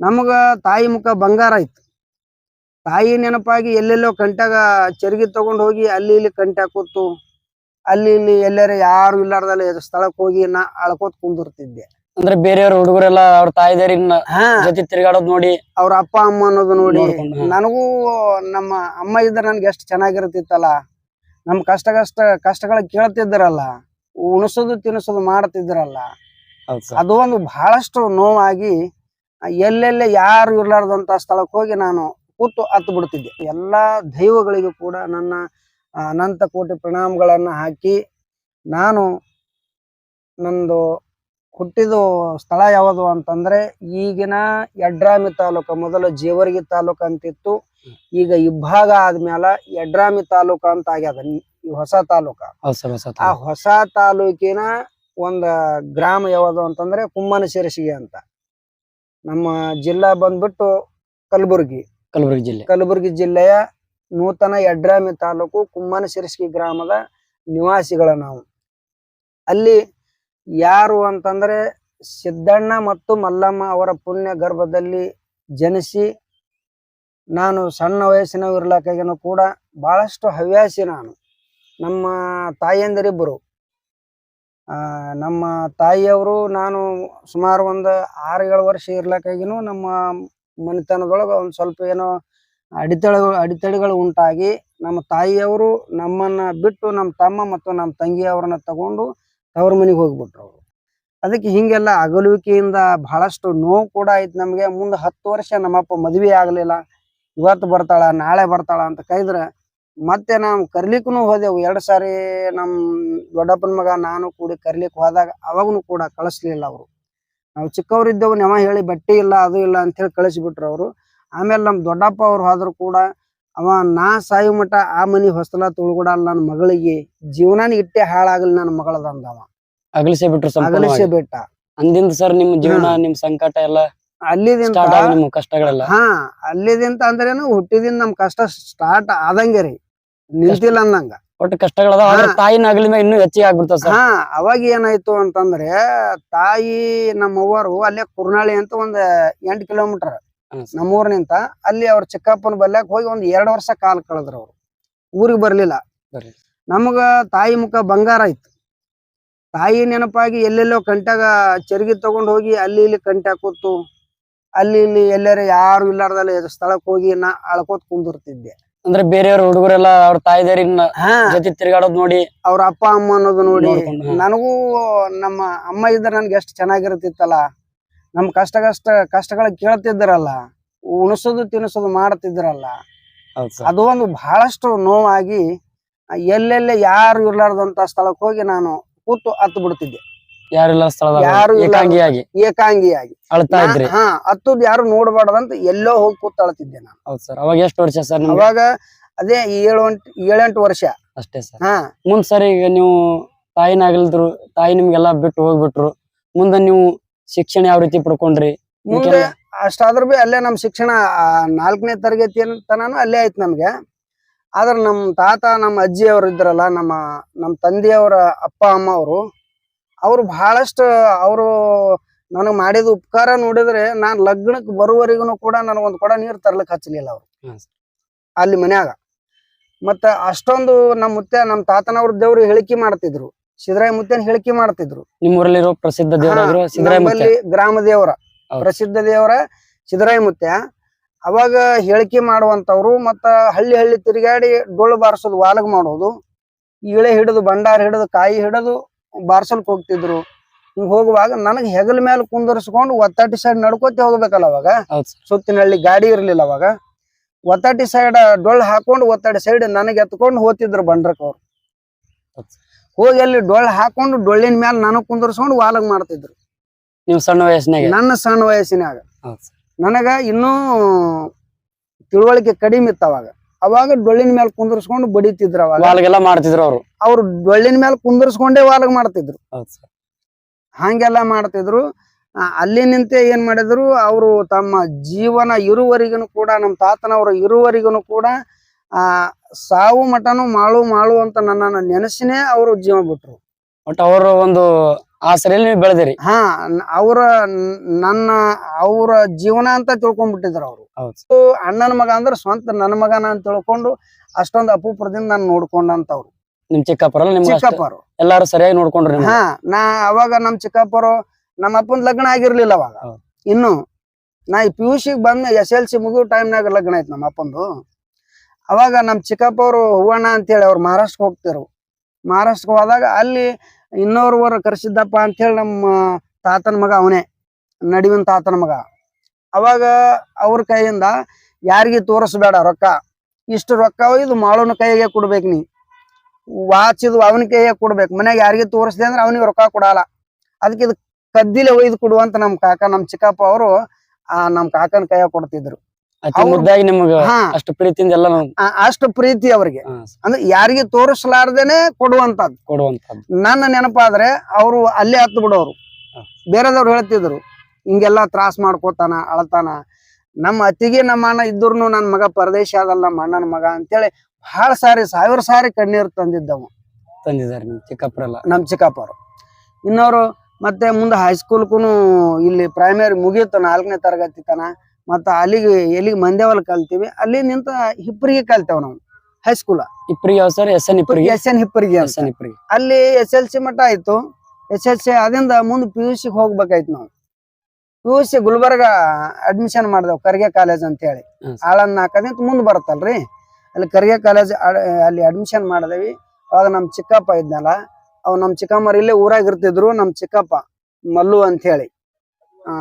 ನಮಗ ತಾಯಿ ಮುಖ ಬಂಗಾರ ಇತ್ತು ತಾಯಿ ನೆನಪಾಗಿ ಎಲ್ಲೆಲ್ಲೋ ಕಂಟ್ಯಾಗ ಚರಗಿ ತಗೊಂಡ್ ಹೋಗಿ ಅಲ್ಲಿ ಇಲ್ಲಿ ಕಂಟ್ಯಾಗ ಕೂತು ಅಲ್ಲಿ ಇಲ್ಲಿ ಎಲ್ಲರ ಯಾರು ಇಲ್ಲಾರ್ದಲ್ಲ ಸ್ಥಳಕ್ಕೆ ಹೋಗಿ ನಾ ಅಳ್ಕೋತ್ ಕುಂದಿರ್ತಿದ್ದೆ. ಅಂದ್ರೆ ಬೇರೆಯವ್ರ ಹುಡುಗರೆಲ್ಲ ಅವ್ರ ತಾಯಿದಾರಿನ ಜೊತೆ ತಿರ್ಗಾಡೋದ್ ನೋಡಿ ಅವ್ರ ಅಪ್ಪ ಅಮ್ಮ ಅನ್ನೋದು ನೋಡಿ ನನಗೂ ನಮ್ಮ ಅಮ್ಮ ಇದ್ರೆ ನನ್ಗೆ ಎಷ್ಟು ಚೆನ್ನಾಗಿರ್ತಿತ್ತಲ್ಲ. ನಮ್ ಕಷ್ಟ ಕಷ್ಟ ಕಷ್ಟಗಳ ಕೇಳ್ತಿದ್ರಲ್ಲ ಉಣಸೋದು ತಿನ್ಸೋದು ಮಾಡ್ತಿದ್ರಲ್ಲ. ಅದು ಒಂದು ಬಹಳಷ್ಟು ನೋವಾಗಿ ಎಲ್ಲೆಲ್ಲೇ ಯಾರು ಇರ್ಲಾರ್ದಂತ ಸ್ಥಳಕ್ಕೆ ಹೋಗಿ ನಾನು ಕೂತು ಹತ್ತು ಬಿಡ್ತಿದ್ದೆ. ಎಲ್ಲಾ ದೈವಗಳಿಗೂ ಕೂಡ ನನ್ನ ಅನಂತ ಕೋಟಿ ಪ್ರಣಾಮಗಳನ್ನ ಹಾಕಿ ನಾನು ನಂದು ಹುಟ್ಟಿದ ಸ್ಥಳ ಯಾವುದು ಅಂತಂದ್ರೆ ಈಗಿನ ಯಡ್ರಾಮಿ ತಾಲೂಕು ಮೊದಲು ಜೇವರ್ಗಿ ತಾಲೂಕು ಅಂತಿತ್ತು. ಈಗ ಇಬ್ಬಾಗ ಆದ್ಮೇಲೆ ಯಡ್ರಾಮಿ ತಾಲೂಕು ಅಂತ ಆಗ್ಯದ. ಹೊಸ ತಾಲೂಕ. ಆ. ಹೊಸ ತಾಲೂಕಿನ ಒಂದ ಗ್ರಾಮ ಯಾವುದು ಅಂತಂದ್ರೆ ಕುಮ್ಮನ ಶಿರಸಿಗೆ ಅಂತ. ನಮ್ಮ ಜಿಲ್ಲಾ ಬಂದ್ಬಿಟ್ಟು ಕಲಬುರಗಿ. ಕಲಬುರಗಿ ಜಿಲ್ಲೆ. ಕಲಬುರಗಿ ಜಿಲ್ಲೆಯ ನೂತನ ಯಡ್ರಾಮಿ ತಾಲೂಕು ಕುಮ್ಮನ ಶಿರಸ್ಕಿ ಗ್ರಾಮದ ನಿವಾಸಿಗಳ ನಾವು. ಅಲ್ಲಿ ಯಾರು ಅಂತಂದ್ರೆ ಸಿದ್ದಣ್ಣ ಮತ್ತು ಮಲ್ಲಮ್ಮ ಅವರ ಪುಣ್ಯ ಗರ್ಭದಲ್ಲಿ ಜನಿಸಿ ನಾನು ಸಣ್ಣ ವಯಸ್ಸಿನವಿರ್ಲಕ್ಕಾಗಿನೂ ಕೂಡ ಬಹಳಷ್ಟು ಹವ್ಯಾಸಿ ನಾನು. ನಮ್ಮ ತಾಯಿಯಂದಿರಿಬ್ಬರು ಆ ನಮ್ಮ ತಾಯಿಯವರು ನಾನು ಸುಮಾರು ಒಂದು ಆರು ಏಳು ವರ್ಷ ಇರ್ಲಕ್ಕಾಗಿನೂ ನಮ್ಮ ಮನೆತನದೊಳಗೆ ಒಂದು ಸ್ವಲ್ಪ ಏನೋ ಅಡೆತಡೆಗಳು ಅಡೆತಡೆಗಳು ಉಂಟಾಗಿ ನಮ್ಮ ತಾಯಿಯವರು ನಮ್ಮನ್ನ ಬಿಟ್ಟು ನಮ್ಮ ತಮ್ಮ ಮತ್ತು ನಮ್ಮ ತಂಗಿಯವ್ರನ್ನ ತಗೊಂಡು ತವ್ರ ಮನೆಗೆ ಹೋಗ್ಬಿಟ್ರು ಅವರು. ಅದಕ್ಕೆ ಹಿಂಗೆಲ್ಲ ಅಗಲುವಿಕೆಯಿಂದ ಬಹಳಷ್ಟು ನೋವು ಕೂಡ ಆಯ್ತು ನಮಗೆ. ಮುಂದೆ ಹತ್ತು ವರ್ಷ ನಮ್ಮಪ್ಪ ಮದುವೆ ಆಗಲಿಲ್ಲ. ಇವತ್ತು ಬರ್ತಾಳ, ನಾಳೆ ಬರ್ತಾಳ ಅಂತ ಕೈದ್ರೆ ಮತ್ತೆ ನಾವು ಕರಿಲಿಕ್ಕೂ ಹೋದೆವು. ಎರಡು ಸಾರಿ ನಮ್ಮ ದೊಡ್ಡಪ್ಪನ ಮಗ ನಾನು ಕೂಡಿ ಕರ್ಲಿಕ್ಕೆ ಹೋದಾಗ ಅವಾಗೂ ಕೂಡ ಕಳಿಸ್ಲಿಲ್ಲ ಅವರು. ನಾವು ಚಿಕ್ಕವರಿದ್ದೆವು ನೆವ ಹೇಳಿ ಬಟ್ಟೆ ಇಲ್ಲ ಅದು ಇಲ್ಲ ಅಂತ ಹೇಳಿ ಕಳಿಸಿಬಿಟ್ರು ಅವರು. ಆಮೇಲೆ ನಮ್ಮ ದೊಡ್ಡಪ್ಪ ಅವ್ರು ಹೋದ್ರು ಕೂಡ ಅವ ನಾ ಸಾಯು ಮಠ ಆ ಮನಿ ಹೊಸಲ ತುಳ್ಗುಡಲ್ಲ ನನ್ನ ಮಗಳಿಗೆ ಜೀವನಾನ ಇಟ್ಟೆ ಹಾಳಾಗಲಿ ನನ್ನ ಮಗಳದಂದವ. ಅಗಲಿಸೇ ಬಿಟ್ರು ಅಗಲಿಸೇ ಬಿಟ್ಟ. ಅಂದಿಂದ ಸರ್ ನಿಮ್ ಜೀವನ ನಿಮ್ ಸಂಕಟ ಎಲ್ಲ ಅಲ್ಲಿದಿಂದ ಕಷ್ಟಗಳೆಲ್ಲ. ಹಾ ಅಲ್ಲಿದಿಂದ ಅಂದ್ರೇನು ಹುಟ್ಟಿದಿಂದ ನಮ್ ಕಷ್ಟ ಸ್ಟಾರ್ಟ್ ಆದಂಗೆ ರೀ. ನಿಂತಿಲ್ಲ ಅಂದಂಗ. ಒಟ್ಟು ಕಷ್ಟಗಳದ ತಾಯಿ. ತಾಯಿನ ಅಗಲಿ ಮೇಲೆ ಇನ್ನೂ ಹೆಚ್ಚಿಗೆ ಆಗ್ಬಿಡ್ತಾವ ಸರ್. ಹಾ ಅವಾಗ ಏನಾಯ್ತು ಅಂತಂದ್ರೆ ತಾಯಿ ನಮ್ಮವ್ವರು ಅಲ್ಲೇ ಕುರ್ನಾಳಿ ಅಂತ ಒಂದ್ ಎಂಟ್ ಕಿಲೋಮೀಟರ್ ನಮ್ಮೂರ್ನಿಂತ ಅಲ್ಲಿ ಅವ್ರ ಚಿಕ್ಕಪ್ಪನ ಬಲ್ಯಾಕ್ ಹೋಗಿ ಒಂದ್ ಎರಡ್ ವರ್ಷ ಕಾಲ ಕಳೆದ್ರು ಅವ್ರು. ಊರಿಗೆ ಬರ್ಲಿಲ್ಲ. ನಮಗ ತಾಯಿ ಮುಖ ಬಂಗಾರ ಇತ್ತು ತಾಯಿ ನೆನಪಾಗಿ ಎಲ್ಲೆಲ್ಲೋ ಕಂಟ್ಯಾಗ ಚರ್ಗಿ ತಗೊಂಡ್ ಹೋಗಿ ಅಲ್ಲಿ ಇಲ್ಲಿ ಕಂಟ್ಯಾಗ ಕೂತು ಅಲ್ಲಿ ಇಲ್ಲಿ ಎಲ್ಲಾರ ಯಾರು ಇಲ್ಲಾರ್ದಲ್ಲ ಸ್ಥಳಕ್ಕೆ ಹೋಗಿ ನಾ ಅಳ್ಕೋತ್ ಕುಂದಿರ್ತಿದ್ದೆ. ಅಂದ್ರೆ ಬೇರೆಯವ್ರ ಹುಡುಗರೆಲ್ಲ ಅವ್ರ ತಾಯಿದಾರಿನ ಜೊತೆ ತಿರ್ಗಾಡೋದ್ ನೋಡಿ. ಅವ್ರ ಅಪ್ಪ ಅಮ್ಮ ಅನ್ನೋದು ನೋಡಿ. ನನಗೂ ನಮ್ಮ ಅಮ್ಮ ಇದ್ರೆ ನನ್ಗೆ ಎಷ್ಟು ಚೆನ್ನಾಗಿರ್ತಿತ್ತಲ್ಲ ನಮ್ ಕಷ್ಟ ಕಷ್ಟ ಕಷ್ಟಗಳ ಕೇಳ್ತಿದ್ರಲ್ಲ. ಉಣಸೋದು ತಿನ್ನಿಸೋದು ಮಾಡ್ತಿದ್ರಲ್ಲ. ಅದು ಒಂದು ಬಹಳಷ್ಟು ನೋವಾಗಿ ಎಲ್ಲೆಲ್ಲೇ ಯಾರು ಇರ್ಲಾರ್ದಂತ ಸ್ಥಳಕ್ಕೆ ಹೋಗಿ ನಾನು ಕೂತು ಹತ್ತು ಬಿಡ್ತಿದ್ದೆ ಯಾರಿಲ್ಲ ಸ್ಥಳದಾಗ ಯಾರು ಇಲ್ಲ. ಏಕಾಂಗಿಯಾಗಿ? ಏಕಾಂಗಿಯಾಗಿ. ಅಳ್ತಾ ಇದ್ರಿ? ಹಾ ಹತ್ತದ್ ಯಾರು ನೋಡ್ಬಾರ್ದಂತ ಎಲ್ಲೋ ಹೋಗಿ ಕೂತ್ ಅಳ್ತಿದ್ದೆ ನಾನು. ಹೌದ್ ಸರ್. ಅವಾಗ ಎಷ್ಟು ವರ್ಷ ಸರ್ ನಿಮ್ಗೆ? ಅವಾಗ ಅದೇ ಏಳು ಎಂಟು ಏಳೆಂಟು ವರ್ಷ. ಅಷ್ಟೇ ಸರ್. ಹಾ. ಮುಂದ್ ಸರ್ ಈಗ ನೀವು ತಾಯಿನ ತಾಯಿ ನಿಮ್ಗೆಲ್ಲಾ ಬಿಟ್ಟು ಹೋಗ್ಬಿಟ್ರು ಮುಂದೆ ನೀವು ಶಿಕ್ಷಣ ಯಾವ ರೀತಿ ಪಡ್ಕೊಂಡ್ರಿ? ಮುಂದೆ ಅಷ್ಟಾದ್ರೂ ಬಿ ಅಲ್ಲೇ ನಮ್ ಶಿಕ್ಷಣ ಆ, ನಾಲ್ಕನೇ ತರಗತಿ ತನಾನು ಅಲ್ಲೇ ಆಯ್ತು ನಮ್ಗೆ. ಆದ್ರ ನಮ್ ತಾತ ನಮ್ಮ ಅಜ್ಜಿ ಅವರು ಇದ್ರಲ್ಲ ನಮ್ಮ ನಮ್ ತಂದೆಯವರ ಅಪ್ಪ ಅಮ್ಮ ಅವರು ಅವ್ರು ಬಹಳಷ್ಟು ಅವರು ನನಗ್ ಮಾಡಿದ ಉಪಕಾರ ನೋಡಿದ್ರೆ ನಾನ್ ಲಗ್ನಕ್ ಬರುವವರೆಗೂ ಕೂಡ ನನಗೊಂದು ಕೊಡ ನೀರ್ ತರ್ಲಿಕ್ ಹಚ್ಚಲಿಲ್ಲ ಅವ್ರು. ಅಲ್ಲಿ ಮನ್ಯಾಗ. ಮತ್ತ ಅಷ್ಟೊಂದು ನಮ್ ಮುತ್ಯ ನಮ್ಮ ತಾತನವ್ರ ದೇವ್ರು ಹೇಳಿಕೆ ಮಾಡ್ತಿದ್ರು. ಸಿದ್ದರಾಯ ಮುತ್ಯನ್ ಹೇಳಿಕೆ ಮಾಡ್ತಿದ್ರು. ನಿಮ್ಮೂರಲ್ಲಿರೋ ಪ್ರಸಿದ್ಧ ನಮ್ಮಲ್ಲಿ ಗ್ರಾಮ ದೇವರ ಪ್ರಸಿದ್ಧ ದೇವರ ಸಿದ್ದರಾಯ ಮುತ್ಯ ಅವಾಗ ಹೇಳಿಕೆ ಮಾಡುವಂತವ್ರು ಮತ್ತ ಹಳ್ಳಿ ಹಳ್ಳಿ ತಿರುಗಾಡಿ ಡೊಳ್ಳು ಬಾರಿಸೋದು ವಾಲಗ್ ಮಾಡೋದು. ಇಳೆ ಹಿಡಿದು ಭಂಡಾರ ಹಿಡಿದು ಕಾಯಿ ಹಿಡಿದು ಬಾರ್ಸಲ್ಕ್ ಹೋಗ್ತಿದ್ರು. ಹಿಂಗ್ ಹೋಗುವಾಗ ನನಗ್ ಹೆಗಲ ಮೇಲೆ ಕುಂದರ್ಸ್ಕೊಂಡು ಒತ್ತಾಟಿ ಸೈಡ್ ನಡ್ಕೋತಿ ಹೋಗ್ಬೇಕಲ್ಲ ಅವಾಗ? ಸುತ್ತಿನಲ್ಲಿ ಸುತ್ತಿನಹಳ್ಳಿ ಗಾಡಿ ಇರ್ಲಿಲ್ಲ ಅವಾಗ? ಒತ್ತಾಟಿ ಸೈಡ್ ಡೊಳ್ಳು ಹಾಕೊಂಡು ಒತ್ತಾಟಿ ಸೈಡ್ ನನಗೆ ಎತ್ಕೊಂಡು ಹೋಗ್ತಿದ್ರು ಬಂಡ್ರಕ್ ಅವ್ರು. ಹೋಗಿ ಅಲ್ಲಿ ಡೊಳ್ಳು ಹಾಕೊಂಡು ಡೊಳ್ಳಿನ ಮೇಲೆ ನನಗ್ ಕುಂದರ್ಸ್ಕೊಂಡು ವಾಲಗ್ ಮಾಡ್ತಿದ್ರು. ನೀವು ಸಣ್ಣ ವಯಸ್ಸಿನಾಗ? ನನ್ನ ಸಣ್ಣ ವಯಸ್ಸಿನಾಗ. ನನಗ ಇನ್ನೂ ತಿಳುವಳಿಕೆ ಕಡಿಮೆ ಇತ್ತು ಅವಾಗ. ಅವಾಗ ಡೊಳ್ಳಿನ ಮೇಲೆ ಕುಂದರ್ಸ್ಕೊಂಡು ಬಡಿತಿದ್ರು ಅವಾಗ. ವಾಲ್ಗೆಲ್ಲ ಮಾಡ್ತಿದ್ರು ಅವರು. ಅವ್ರು ಡೊಳ್ಳಿನ ಮೇಲೆ ಕುಂದರ್ಸ್ಕೊಂಡೇ ವಾಲ್ಗ್ ಮಾಡ್ತಿದ್ರು. ಹಂಗೆಲ್ಲ ಮಾಡ್ತಿದ್ರು. ಅಲ್ಲಿ ನಿಂತೆ ಏನ್ ಮಾಡಿದ್ರು ಅವರು ತಮ್ಮ ಜೀವನ ಇರುವರಿಗೂ ಕೂಡ ನಮ್ಮ ತಾತನವರು ಇರುವರಿಗೂ ಕೂಡ ಆ ಸಾವು ಮಠನು ಮಾಳು ಮಾಳು ಅಂತ ನನ್ನನ್ನು ನೆನೆಸಿನೇ ಅವರು ಜೀವ ಬಿಟ್ರು. ಒಟ್ಟ ಅವರು ಒಂದು ಆಸರೆಯಲ್ಲಿ ನೀವು ಬೆಳೆದಿರಿ. ಹಾ ಅವರ ಅವ್ರ ನ- ನನ್ನ ಅವ್ರ ಜೀವನ ಅಂತ ತಿಳ್ಕೊಂಡ್ಬಿಟ್ಟಿದ್ರು ಅವರು. ಹೌದು. ಅಣ್ಣನ ಮಗ ಅಂದ್ರೆ ಸ್ವಂತ ನನ್ನ ಮಗನ ಅಂತ ತಿಳ್ಕೊಂಡು ಅಷ್ಟೊಂದು ಅಪೂಪದಿಂದ ನಾನು ನೋಡ್ಕೊಂಡಂತವ್ರು ನಿಮ್ ಚಿಕ್ಕಪ್ಪರ ನಿಮ್ಗೆ ಅಷ್ಟೇ? ಚಿಕ್ಕಪ್ಪರು. ಎಲ್ಲಾರು ಸರಿಯಾಗಿ ನೋಡ್ಕೊಂಡ್ರಿ ನಿಮ್ಗೆ. ಹಾ ನಾ ಅವಾಗ ನಮ್ ಚಿಕ್ಕಪ್ಪರು ನಮ್ಮ ಅಪ್ಪನ ಲಗ್ನ ಆಗಿರ್ಲಿಲ್ಲ ಅವಾಗ. ಹೌದು. ಇನ್ನು ನಾ ಪಿ ಯು ಸಿಗ್ ಬಂದ ಎಸ್ ಎಲ್ ಸಿ ಮುಗಿಯೋ ಟೈಮ್ನಾಗ ಲಗ್ನ ಆಯ್ತು ನಮ್ಮ ಅಪ್ಪಂದು. ಅವಾಗ ನಮ್ ಹೋಗಣ್ಣ ಹೂವಣ್ಣ ಅಂತೇಳಿ ಅವ್ರು ಮಹಾರಾಷ್ಟ್ರಕ್ಕೆ ಹೋಗ್ತಿರು ಮಹಾರಾಷ್ಟ್ರಕ್ಕೆ ಹೋದಾಗ ಅಲ್ಲಿ ಇನ್ನೋರ್ವರು ಅಂತ ಹೇಳಿ ನಮ್ಮ ತಾತನ ಮಗ ಅವನೇ, ನಡುವಿನ ತಾತನ ಮಗ. ಅವಾಗ ಅವ್ರ ಕೈಯಿಂದ ಯಾರಿಗೆ ತೋರಿಸ್ಬೇಡ ರೊಕ್ಕ. ಇಷ್ಟು ರೊಕ್ಕ ಇದು ಮಾಳೋನ ಕೈಗೆ ಕೊಡ್ಬೇಕು ನೀ. ವಾಚ್ ಅವನ ಕೈಗೆ ಕೊಡ್ಬೇಕು. ಮನ್ಯಾಗ ಯಾರಿಗೆ ತೋರಿಸ್ದೆ ಅಂದ್ರೆ ಅವನಿಗೆ ರೊಕ್ಕ ಕೊಡಲ್ಲ. ಅದಕ್ಕೆ ಇದು ಕದ್ದಿಲೆ ಒಯ್ದು ಕೊಡುವಂತ ನಮ್ ಕಾಕ ನಮ್ ಚಿಕ್ಕಪ್ಪ ಅವರು ಆ ನಮ್ ಕಾಕನ ಕೈಯಾಗ ಕೊಡ್ತಿದ್ರು. ಮುದ್ದಾಗಿ ನಿಮ್ಗ ಅಷ್ಟು ಪ್ರೀತಿಯಿಂದ ಎಲ್ಲ ಅಷ್ಟು ಪ್ರೀತಿ ಅವ್ರಿಗೆ. ಅಂದ್ರೆ ಯಾರಿಗೆ ತೋರಿಸ್ಲಾರ್ದೇನೆ ಕೊಡುವಂತದ್ದು ಕೊಡುವಂತದ್ದು ನನ್ನ ನೆನಪಾದ್ರೆ ಅವರು ಅಲ್ಲೇ ಹತ್ತು ಬಿಡೋರು. ಬೇರೆದವ್ರು ಹೇಳ್ತಿದ್ರು ಹಿಂಗೆಲ್ಲಾ ತ್ರಾಸ್ ಮಾಡ್ಕೋತಾನ ಅಳತಾನ. ನಮ್ಮ ಅತ್ತಿಗೆ ನಮ್ಮ ಅಣ್ಣ ಇದ್ರು ನನ್ನ ಮಗ ಪರದೇಶ ಅದಲ್ಲ ನಮ್ಮ ಅಣ್ಣನ ಮಗ ಅಂತೇಳಿ ಬಹಳ ಸಾರಿ ಸಾವಿರ ಸಾರಿ ಕಣ್ಣೀರು ತಂದಿದ್ದವು. ತಂದಿದ್ದಾರೆ ನಿಮ್ ಚಿಕ್ಕಪ್ಪರೆಲ್ಲ. ನಮ್ ಚಿಕ್ಕಪ್ಪರು. ಇನ್ನವರು ಮತ್ತೆ ಮುಂದೆ ಹೈಸ್ಕೂಲ್ಗೂ ಇಲ್ಲಿ ಪ್ರೈಮರಿ ಮುಗಿಯುತ್ತ ನಾಲ್ಕನೇ ತರಗತಿ ತನ ಮತ್ತ ಅಲ್ಲಿಗೆ ಎಲ್ಲಿಗೆ ಮಂದ್ಯಾವಲ್ ಕಲ್ತೀವಿ ಅಲ್ಲಿ ನಿಂತ ಹಿಪ್ಪರಿಗೆ ಕಲ್ತೇವ್ ನಾವು ಹೈಸ್ಕೂಲ್ ಇಪ್ಪರಿಗೆ ಯಾವ sir S N Ipparige S N Hipparige S N Ipparige ಅಲ್ಲಿ ಎಸ್ ಎಲ್ ಸಿ ಮಟ್ಟ ಆಯ್ತು ಎಸ್ ಎಲ್ ಸಿ ಅದರಿಂದ ಮುಂದೆ ಪಿ ಯು ಸಿ ಹೋಗ್ಬೇಕಾಯ್ತು ನಾವು. P U C Gulbarga admission ಮಾಡ್ದೇವು ಕರ್ಗೆ ಕಾಲೇಜ್ ಅಂತ ಹೇಳಿ ಆಳನ್ನ ಹಾಕದಿಂತ ಮುಂದೆ ಬರುತ್ತಲ್ರಿ? ಅಲ್ಲಿ ಕರ್ಗೆ ಕಾಲೇಜ್ ಅಲ್ಲಿ ಅಡ್ಮಿಷನ್ ಮಾಡಿದೇವಿ. ಅವಾಗ ನಮ್ ಚಿಕ್ಕಪ್ಪ ಇದ್ನಲ್ಲ ಅವ್ ನಮ್ ಚಿಕ್ಕಮ್ಮರು ಇಲ್ಲೇ ಊರಾಗ ಇರ್ತಿದ್ರು ನಮ್ ಚಿಕ್ಕಪ್ಪ ಮಲ್ಲು ಅಂತ ಹೇಳಿ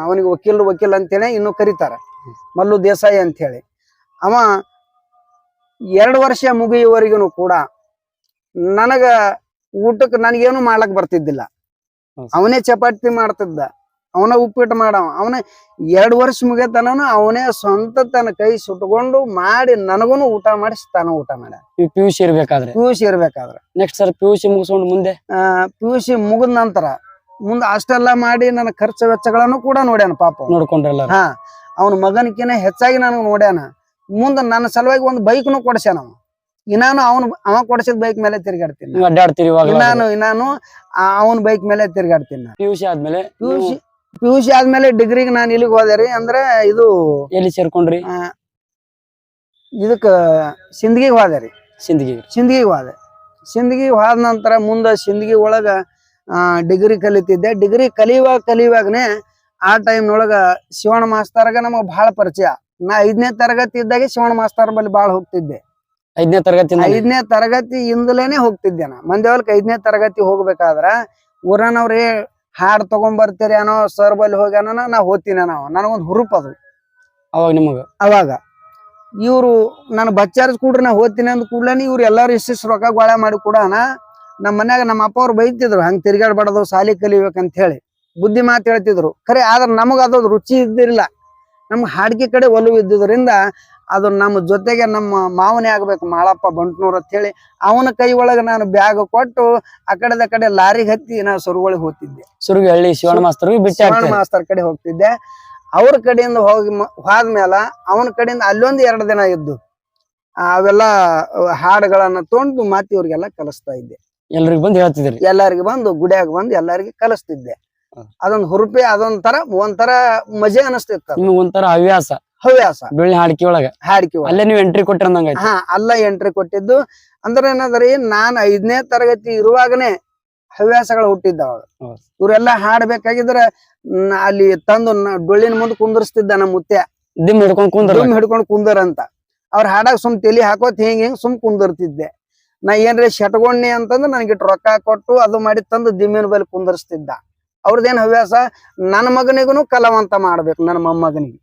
ಅವನಿಗೆ ವಕೀಲ್ ವಕೀಲ್ ಅಂತೇಳಿ ಇನ್ನು ಕರೀತಾರ. ಮಲ್ಲು ದೇಸಾಯಿ ಅಂತ ಹೇಳಿ ಅವ ಎರಡು ವರ್ಷ ಮುಗಿಯುವವರೆಗೂ ಕೂಡ ನನಗ ಊಟಕ್ಕೆ ನನಗೇನು ಮಾಡ್ಲಕ್ ಬರ್ತಿದ್ದಿಲ್ಲ. ಅವನೇ ಚಪಾತಿ ಮಾಡ್ತಿದ್ದ. ಅವನ ಉಪ್ಪಿಟ್ಟು ಮಾಡವ ಅವನ ಎರಡು ವರ್ಷ ಮುಗಿಯತನ ಅವನೇ ಸ್ವಂತ ತನ್ನ ಕೈ ಸುಟ್ಕೊಂಡು ಮಾಡಿ ನನಗೂನು ಊಟ ಮಾಡಿಸಿ ತಾನು ಊಟ ಮಾಡ ಪಿ ಯು ಸಿ ಇರ್ಬೇಕಾದ್ರೆ? ಪಿ ಯು ಸಿ ಇರ್ಬೇಕಾದ್ರೆ. Next sir P U C ಮುಗಿಸ್ಕೊಂಡು ಮುಂದೆ? ಪಿ ಯು ಸಿ ಮುಗಿದ ನಂತರ ಮುಂದೆ ಅಷ್ಟೆಲ್ಲ ಮಾಡಿ ನನ್ನ ಖರ್ಚು ವೆಚ್ಚಗಳನ್ನು ಕೂಡ ನೋಡ್ಯಾನ ಪಾಪ. ನೋಡ್ಕೊಂಡ್ರಲ್ಲ ಹಾ ಅವನ ಮಗನಕಿನ ಹೆಚ್ಚಾಗಿ ನನಗೆ ನೋಡ್ಯಾನ. ಮುಂದೆ ನನ್ನ ಸಲುವಾಗಿ ಒಂದು ಬೈಕ್ನು ಕೊಡ್ಸ್ಯಾನ ಅವ. ಇನ್ನಾನು ಅವನು ಅವ ಕೊಡ್ಸಿದ ಬೈಕ್ ಮೇಲೆ ತಿರ್ಗಾಡ್ತೀನಿ ಅಡ್ಡಾಡ್ತೀರಿ ಇವಾಗ ಇನ್ನಾನು ಇನ್ನಾನು ಅವನ ಬೈಕ್ ಮೇಲೆ ತಿರ್ಗಾಡ್ತೀನಿ ನಾನು. ಯು ಸಿ ಆದ್ಮೇಲೆ ಪಿ ಯು ಸಿ ಆದ್ಮೇಲೆ ಡಿಗ್ರಿಗೆ ನಾನು ಇಲ್ಲಿಗೆ ಹೋದೆ ರೀ. ಅಂದ್ರೆ ಇದು ಎಲ್ಲಿ ಸೇರ್ಕೊಂಡ್ರಿ? ಇದಕ್ಕೆ ಇದಕ್ಕ ಸಿಂದಗಿಗೆ ಹೋದೆ ರೀ. ಸಿಂದಗಿ ಸಿಂದಗಿಗೆ ಹೋದೆ. ಸಿಂದಗಿ ಹೋದ ನಂತರ ಮುಂದೆ ಸಿಂದಗಿ ಒಳಗ ಡಿಗ್ರಿ ಕಲಿತಿದ್ದೆ. ಡಿಗ್ರಿ ಕಲಿಯುವಾಗ ಕಲಿಯುವಾಗನೆ ಆ ಟೈಮ್ ಟೈಮ್ನೊಳಗ ಶಿವಣ್ಣ ಮಾಸ್ತರ್ಗ ನಮಗ್ ಬಹಳ ಪರಿಚಯ. ನಾ ಐದನೇ ತರಗತಿ ಇದ್ದಾಗ ಶಿವಣ್ಣ ಮಾಸ್ತರ್ ಬಳಿ ಬಾಳ ಹೋಗ್ತಿದ್ದೆ. ಐದನೇ ತರಗತಿ ಐದನೇ ತರಗತಿ ಇಂದಲೇನೆ ಹೋಗ್ತಿದ್ದೆ ನಾ ಮಂದೇವಲ್ಕ ಐದನೇ ತರಗತಿ ಹೋಗ್ಬೇಕಾದ್ರ ಊರನವ್ರೇ ಹಾಡ್ ತಗೊಂಡ್ ಬರ್ತೀರಿ ಅನ್ನೋ ಸರ್ ಬಲ್ಲಿ ಹೋಗ್ಯಾನ ನಾ ಹೋಗ್ತೀನಿ ನಾವು ನನಗೊಂದ್ ಹುರುಪ್ ಅದು. ಅವಾಗ ನಿಮಗ? ಅವಾಗ. ಇವ್ರು ನಾನು ಬಚ್ಚಾರ್ಸ್ ಕೂಡ್ರಿ ನಾ ಹೋಗ್ತೀನಿ ಅಂದ್ ಕೂಡ್ಲೇನೆ ಇವ್ರು ಎಲ್ಲಾರು ಇಷ್ಟಿಷ್ಟು ರೊಕ್ಕ ಗೋಳೆ ಮಾಡಿ ಕೂಡ ನಮ್ಮ ಮನ್ಯಾಗ ನಮ್ಮ ಅಪ್ಪ ಅವ್ರು ಬೈತಿದ್ರು ಹಂಗ್ ತಿರ್ಗಾಡ್ಬಾರ್ದು ಸಾಲಿ ಕಲಿಬೇಕಂತ ಹೇಳಿ. ಬುದ್ಧಿ ಮಾತು ಹೇಳ್ತಿದ್ರು. ಖರೆ ಆದ್ರೆ ನಮಗ ಅದು ರುಚಿ ಇದ್ದಿರಲಿಲ್ಲ. ನಮ್ಗೆ ಹಾಡಿಗೆ ಕಡೆ ಒಲವು ಇದ್ದುದರಿಂದ ಅದು ನಮ್ಮ ಜೊತೆಗೆ ನಮ್ಮ ಮಾವನೇ ಆಗ್ಬೇಕು ಮಾಳಪ್ಪ ಬಂಟ್ನೂರ್ ಅಂತ ಹೇಳಿ ಅವನ ಕೈ ಒಳಗೆ ನಾನು ಬ್ಯಾಗ್ ಕೊಟ್ಟು ಆ ಕಡೆದ ಕಡೆ ಲಾರಿಗೆ ಹತ್ತಿ ನಾ ಸುರುಗಳಿಗೆ ಹೋಗ್ತಿದ್ದೆ. ಸುರುಗಳ್ಳಿ ಶಿವಣ್ಣ ಮಾಸ್ತರ್ ಶಿವನ ಮಾಸ್ತರ್ ಕಡೆ ಹೋಗ್ತಿದ್ದೆ. ಅವ್ರ ಕಡೆಯಿಂದ ಹೋಗಿ ಹೋದ್ಮೇಲ ಅವನ ಕಡೆಯಿಂದ ಅಲ್ಲೊಂದು ಎರಡು ದಿನ ಇದ್ದು. ಅವೆಲ್ಲ ಹಾಡುಗಳನ್ನ ತೊಗೊಂಡು ಮಾತಿ ಇವ್ರಿಗೆಲ್ಲ ಕಲಿಸ್ತಾ ಇದ್ದೆ. ಎಲ್ಲರಿಗೂ ಬಂದು ಹೇಳ್ತಿದ್ರಿ. ಎಲ್ಲರಿಗೂ ಬಂದು ಗುಡಿಯಾಗ ಬಂದು ಎಲ್ಲರಿಗೂ ಕಲಿಸ್ತಿದ್ದೆ. ಅದೊಂದ್ ಹುರುಪಿ ಅದೊಂಥರ ಒಂಥರ ಮಜೆ ಅನಸ್ತಿತ್ತ. ನಿಮ್ಗೆ ಒಂಥರ ಹವ್ಯಾಸ. ಹವ್ಯಾಸ. ಬೆಳ್ಳಿ ಹಾಡಿಕೆ ಒಳಗ. ಹಾಡಿಕೆ ಅಲ್ಲ ಅಲ್ಲೇ ನೀವು ಎಂಟ್ರಿ ಕೊಟ್ಟಿರಂದಂಗ ಹಾ ಅಲ್ಲ ಎಂಟ್ರಿ ಕೊಟ್ಟಿದ್ದು. ಅಂದ್ರೆ ಏನಾದ್ರಿ ನಾನ್ ಐದನೇ ತರಗತಿ ಇರುವಾಗನೇ ಹವ್ಯಾಸಗಳು ಹುಟ್ಟಿದ್ದ ಅವಾಗ ಇವರೆಲ್ಲ ಹಾಡ್ಬೇಕಾಗಿದ್ರೆ ಹಾಡ್ಬೇಕಾಗಿದ್ರ ನ- ಅಲ್ಲಿ ತಂದು ನ- ಡೊಳ್ಳಿನ ಮುಂದೆ ಕುಂದರ್ಸ್ತಿದ್ದ ನಮ್ಮ ಮುತ್ಯ. ದಿಮ್ ಹಿಡ್ಕೊಂಡ್ ಕುಂದರ್ ದಿಮ್ ಹಿಡ್ಕೊಂಡು ಕುಂದರ್ ಅಂತ ಅವ್ರ ಹಾಡಾಗ ಸುಮ್ ತಲಿ ಹಾಕೋತ್ ಹಿಂಗ್ ಹಿಂಗ್ ಸುಮ್ ಕುಂದರ್ತಿದ್ದೆ. ನಾ ಏನ್ರಿ ಶಟ್ಕೊಂಡಿ ಅಂತಂದ್ರೆ ನನಗೆ ರೊಕ್ಕ ಕೊಟ್ಟು ಅದು ಮಾಡಿ ತಂದು ದಿಮ್ಮಿನ ಬಲ್ಲಿ ಕುಂದರ್ಸ್ತಿದ್ದ. ಅವ್ರದ್ದೇನ್ ಹವ್ಯಾಸ? ನನ್ನ ಮಗನಿಗೂ ಕಲಾವಂತ ಮಾಡ್ಬೇಕು ನನ್ನ ಮೊಮ್ಮಗನಿಗೆ.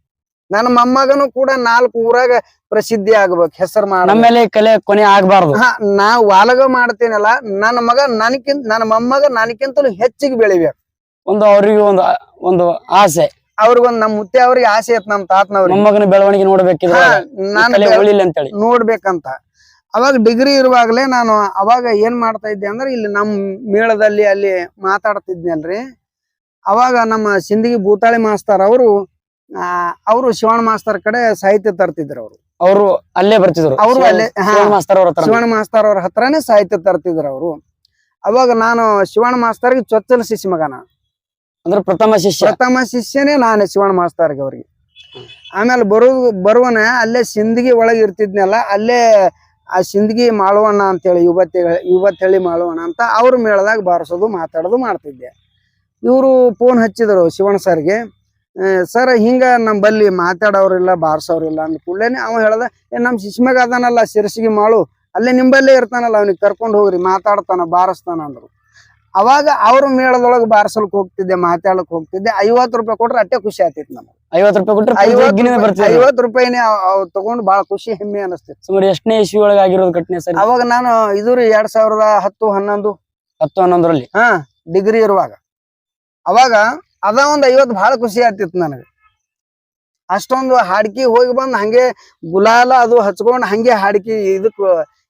ನನ್ನ ಮೊಮ್ಮಗನು ಕೂಡ ನಾಲ್ಕು ಊರಾಗ ಪ್ರಸಿದ್ಧಿ ಆಗ್ಬೇಕು ಹೆಸರು ಮಾಡ ನಮ್ಮೇಲೆ ಕಲೆ ಕೊನೆ ಆಗ್ಬಾರ್ದು. ಹಾ ನಾ ವಾಲಗ ಮಾಡ್ತೇನಲ್ಲ ನನ್ನ ಮಗ ನನಗಿಂತ ನನ್ನ ಮೊಮ್ಮಗ ನನಗಿಂತಲೂ ಹೆಚ್ಚಿಗೆ ಬೆಳಿಬೇಕು. ಒಂದು ಅವ್ರಿಗೆ ಒಂದು ಒಂದು ಆಸೆ. ಅವ್ರಿಗೊಂದ್ ನಮ್ಮ ಮುತ್ತೆ ಅವ್ರಿಗೆ ಆಸೆ ಐತ್ ನಮ್ಮ ತಾತನವ್ರಿಗೆ. ಮೊಮ್ಮಗನ ಬೆಳವಣಿಗೆ ನೋಡ್ಬೇಕಿದ್ರೆ ನಾನು ಅಂತೇಳಿ. ನೋಡ್ಬೇಕಂತ. ಅವಾಗ ಡಿಗ್ರಿ ಇರುವಾಗಲೇ ನಾನು ಅವಾಗ ಏನ್ ಮಾಡ್ತಾ ಇದ್ದೆ ಅಂದ್ರೆ ಇಲ್ಲಿ ನಮ್ ಮೇಳದಲ್ಲಿ ಅಲ್ಲಿ ಮಾತಾಡ್ತಿದ್ನಲ್ರಿ. ಅವಾಗ ನಮ್ಮ ಸಿಂದಗಿ ಭೂತಾಳಿ ಮಾಸ್ತರ್ ಅವರು ಅವರು ಶಿವಣ್ಣ ಮಾಸ್ತರ್ ಕಡೆ ಸಾಹಿತ್ಯ ತರ್ತಿದ್ರು ಅವರು. ಅವರು ಅಲ್ಲೇ ಬರ್ತಿದ್ರು. ಅವರು ಅಲ್ಲೇ-. ಶಿವಣ್ಣ ಮಾಸ್ತರ್ ಅವ್ರ ಹತ್ರನೇ. ಸಾಹಿತ್ಯ ತರ್ತಿದ್ರು ಅವರು. ಅವಾಗ ನಾನು ಶಿವಣ್ಣ ಮಾಸ್ತರ್ಗೆ ಚೊಚ್ಚಲ ಶಿಷ್ಯ ಮಗನ. ಅಂದ್ರೆ ಪ್ರಥಮ ಶಿಷ್ಯ. ಪ್ರಥಮ ಶಿಷ್ಯನೇ ನಾನು ಶಿವಣ್ಣ ಮಾಸ್ತರ್ಗೆ ಅವ್ರಿಗೆ. ಆಮೇಲೆ ಬರು ಬರುವನ ಅಲ್ಲೇ ಸಿಂದಗಿ ಒಳಗೆ ಇರ್ತಿದ್ನಲ್ಲ ಅಲ್ಲೇ ಆ ಸಿಂದಗಿ ಮಾಳುವಣ್ಣ ಅಂತೇಳಿ ಯುವತಿ ಯುವತಿ ಮಾಳುವಣ್ಣ ಅಂತ ಅವ್ರ ಮೇಳದಾಗ ಬಾರಿಸೋದು ಮಾತಾಡೋದು ಮಾಡ್ತಿದ್ದೆ. ಇವರು ಫೋನ್ ಹಚ್ಚಿದ್ರು ಶಿವಣ್ಣ ಸರ್ಗೆ ಸರ್ ಹಿಂಗ ನಮ್ಮಲ್ಲಿ ಮಾತಾಡೋರಿಲ್ಲ ಬಾರ್ಸೋರಿಲ್ಲ ಅಂದ ಕೂಡಲೇ ಅವ ಹೇಳ್ದ ಏ ನಮ್ಮ ಶಿಶ್ಮಗ ಅದಾನಲ್ಲ ಶಿರಸಿಗೆ ಮಾಳು ಅಲ್ಲೇ ನಿಂಬಲ್ಲೇ ಇರ್ತಾನಲ್ಲ ಅವ್ನಿಗೆ ಕರ್ಕೊಂಡು ಹೋಗ್ರಿ ಮಾತಾಡ್ತಾನ ಬಾರಿಸ್ತಾನ ಅಂದ್ರು. ಅವಾಗ ಅವ್ರ ಮೇಳದೊಳಗೆ ಬಾರ್ಸಲ್ಕ್ ಹೋಗ್ತಿದ್ದೆ ಮಾತಾಡಕ್ ಹೋಗ್ತಿದ್ದೆ ಐವತ್ತು ರೂಪಾಯಿ ಕೊಟ್ರೆ ಅಟ್ಟೆ ಖುಷಿ ಆಗ್ತಿತ್ತು ನಮಗೆ. ಐವತ್ತು ರೂಪಾಯಿ ಕೊಟ್ಟರೆ ಐವತ್ತು ರೂಪಾಯಿನೇ ಅವ್ ತಗೊಂಡು ಬಹಳ ಖುಷಿ ಹೆಮ್ಮೆ ಅನಿಸ್ತಿತ್ತು ಸುಮಾರು ಎಷ್ಟನೇ ಇಶ್ಯೂ ಒಳಗೆ ಆಗಿರೋದು ಘಟನೆ ಸರ್. ಅವಾಗ ನಾನು ಇದು ರೀ ಎರಡ್ ಸಾವಿರದ ಹತ್ತು ಹನ್ನೊಂದು. ಹತ್ತು ಹನ್ನೊಂದರಲ್ಲಿ. ಹಾ ಡಿಗ್ರಿ ಇರುವಾಗ. ಅವಾಗ ಅದ ಒಂದ್ ಐವತ್ ಬಹಳ ಖುಷಿ ಆಗ್ತಿತ್ತು ನನಗೆ. ಅಷ್ಟೊಂದು ಹಾಡ್ಕಿ ಹೋಗಿ ಬಂದ್ ಹಂಗೆ ಗುಲಾಲ ಅದು ಹಚ್ಕೊಂಡ್ ಹಂಗೆ ಹಾಡ್ಕಿ ಇದಕ್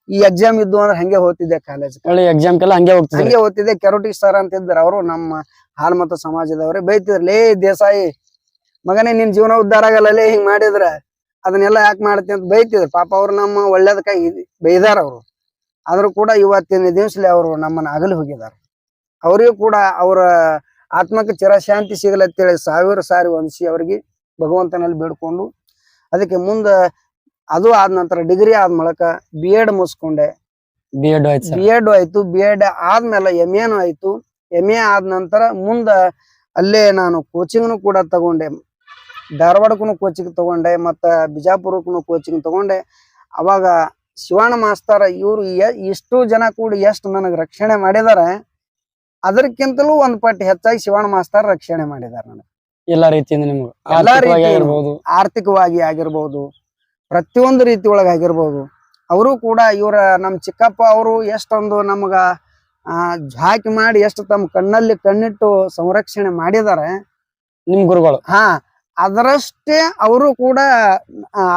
ಈ ಎಕ್ಸಾಮ್ ಇದ್ದು ಅಂದ್ರೆ ಹಂಗೆ ಹೋಗ್ತಿದ್ದೆ ಕಾಲೇಜ್ ಒಳ್ಳೆ ಎಕ್ಸಾಮ್ಗೆಲ್ಲ ಹಂಗೆ ಹೋಗ್ತಿದ್ದೆ ಹಂಗೆ ಹೋಗ್ತಿದ್ದೆ. ಕೆರೋಟಿ ಸರ್ ಅಂತ ಇದ್ದಾರೆ ಅವರು ನಮ್ಮ ಹಾಲ್ಮತ ಸಮಾಜದವ್ರೆ. ಬೈತಿದ್ರು ಲೇ ದೇಸಾಯಿ ಮಗನೇ ನಿನ್ ಜೀವನ ಉದ್ಧಾರ ಆಗಲ್ಲ ಲೇ ಹಿಂಗ್ ಮಾಡಿದ್ರ. ಅದನ್ನೆಲ್ಲ ಯಾಕೆ ಮಾಡ್ತೀನಿ ಅಂತ ಬೈತಿದ್ರು. ಪಾಪ ಅವ್ರು ನಮ್ಮ ಒಳ್ಳೇದಕ್ಕಾಗಿ ಬೈದಾರ ಅವರು. ಆದ್ರೂ ಕೂಡ ಇವತ್ತಿನ ದಿವಸಲಿ ಅವರು ನಮ್ಮನ್ನ ಅಗಲಿ ಹೋಗಿದ್ದಾರೆ ಅವರಿಗೂ ಕೂಡ ಅವರ ಆತ್ಮಕ್ಕೆ ಚಿರಶಾಂತಿ ಸಿಗಲತ್ತೇಳಿ ಸಾವಿರ ಸಾರಿ ವಂದಿಸಿ ಅವರಿಗೆ ಭಗವಂತನಲ್ಲಿ ಬೇಡ್ಕೊಂಡು ಅದಕ್ಕೆ ಮುಂದ ಅದು ಆದ ನಂತರ ಡಿಗ್ರಿ ಆದ ಮೂಲಕ ಬಿ ಎಡ್ ಮುಗಿಸ್ಕೊಂಡೆ. ಬಿ ಎಡ್ ಆಯ್ತು ಬಿ ಎಡ್ ಆಯ್ತು. ಬಿ ಎಡ್ ಆದ್ಮೇಲೆ ಎಂ ಎನು ಆಯ್ತು. ಎಂ ಎ ಆದ ನಂತರ ಮುಂದ ಅಲ್ಲೇ ನಾನು ಕೋಚಿಂಗ್ನು ಕೂಡ ತಗೊಂಡೆ. ಧಾರವಾಡಕ್ಕೂ ಕೋಚಿಂಗ್ ತಗೊಂಡೆ ಮತ್ತ ಬಿಜಾಪುರಕ್ಕೂ ಕೋಚಿಂಗ್ ತಗೊಂಡೆ. ಅವಾಗ ಶಿವಣ್ಣ ಮಾಸ್ತರ ಇವ್ರು ಇಷ್ಟು ಜನ ಕೂಡ ಎಷ್ಟು ನನಗೆ ರಕ್ಷಣೆ ಮಾಡಿದಾರೆ ಅದಕ್ಕಿಂತಲೂ ಒಂದ್ ಪಟ್ಟು ಹೆಚ್ಚಾಗಿ ಶಿವಣ್ಣ ಮಾಸ್ತರ್ ರಕ್ಷಣೆ ಮಾಡಿದಾರೆ ನನಗೆ. ಎಲ್ಲಾ ರೀತಿಯಿಂದ ನಿಮ್ಗೆ ಎಲ್ಲಾ. ಆಗಿರ್ಬೋದು. ಆರ್ಥಿಕವಾಗಿ ಆಗಿರ್ಬೋದು ಪ್ರತಿಯೊಂದು ರೀತಿ ಒಳಗೆ ಆಗಿರ್ಬೋದು. ಅವರು ಕೂಡ ಇವರ ನಮ್ಮ ಚಿಕ್ಕಪ್ಪ ಅವರು ಎಷ್ಟೊಂದು ನಮಗ ಜಾಕಿ ಮಾಡಿ ಎಷ್ಟು ತಮ್ಮ ಕಣ್ಣಲ್ಲಿ ಕಣ್ಣಿಟ್ಟು ಸಂರಕ್ಷಣೆ ಮಾಡಿದ್ದಾರೆ ನಿಮ್ ಗುರುಗಳು. ಹಾ ಅದರಷ್ಟೇ ಅವರು ಕೂಡ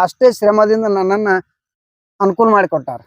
ಅಷ್ಟೇ ಶ್ರಮದಿಂದ ನನ್ನನ್ನ ಅನುಕೂಲ ಮಾಡಿಕೊಟ್ಟಾರ.